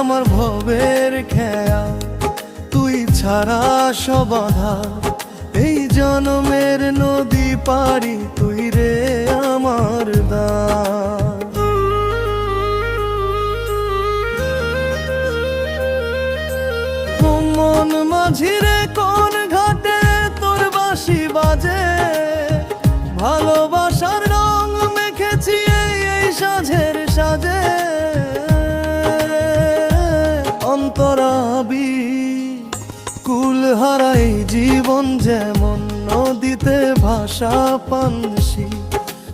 আমার ভবের খেয়া। তুই ছাড়া সবাধা এই জনমের নদী পারি তুই রে আমার দা মন মাঝিরে কোন ঘাটে তোর বাঁশি বাজে। ভালোবাসার রং মেখেছি এই সাজের সাজে। হারাই জীবন যেমন নদীতে ভাষা পানসি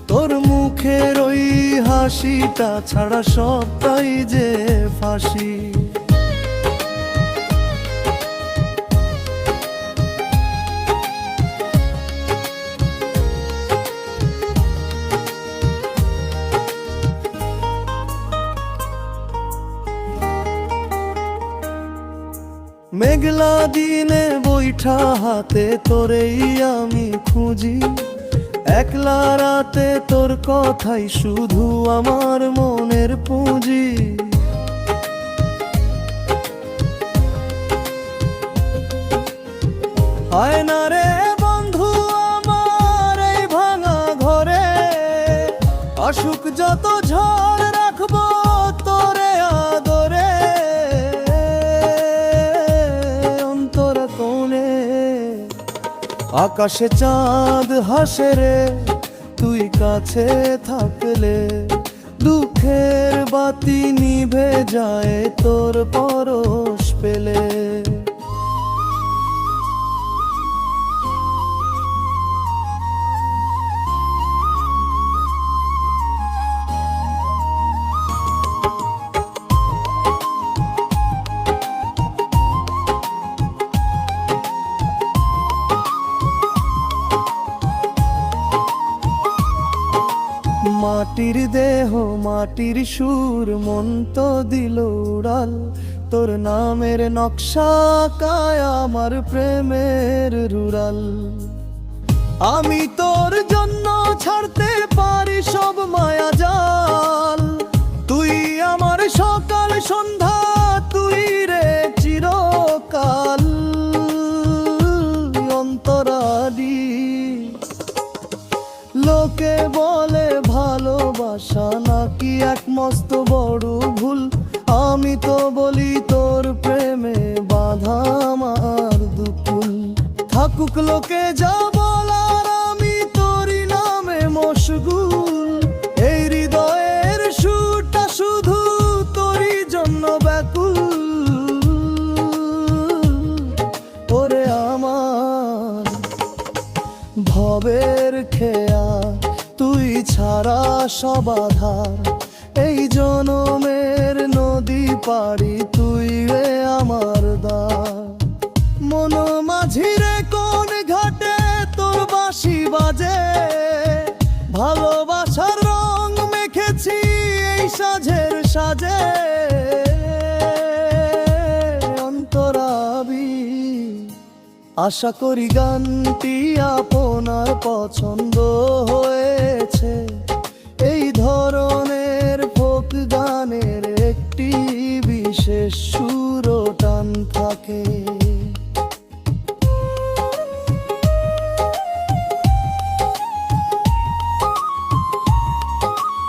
তোর মুখের ওই হাসিটা ছাড়া সবটাই যে ফাঁসি। মেঘলা দিনে বৈঠা হাতে তোরেই আমি খুঁজি। একলা রাতে তোর কথাই শুধু আমার মনের পুঁজি। রে বন্ধু আমার এই ভাঙা ঘরে অসুখ যত ঝড় আকাশে চাঁদ হাসে রে তুই কাছে থাকলে দুঃখের বাতি নিভে যায় তোর পরশ পেলে। মাটির দেহ, মাটির সুর মন তো দিল উড়াল। তোর নামের নকশা কায় আমার প্রেমের রুরাল। আমি তোর জন্য লোকে বলে ভালোবাসা নাকি এক মস্ত বড় ভুল? আমি তো বলি তোর প্রেমে বাধা আমার দুপুল। থাকুক লোকে যা ছাড়া সবাধার এই জনমের নদী পারি তুই রে আমার দা মন মাঝিরে কোন ঘাটে তোর বাঁশি বাজে। ভালোবাসার রং মেখেছি এই সাজের সাজে। অন্তরাবি, আশা করি গানটি আপনার পছন্দ হয়েছে।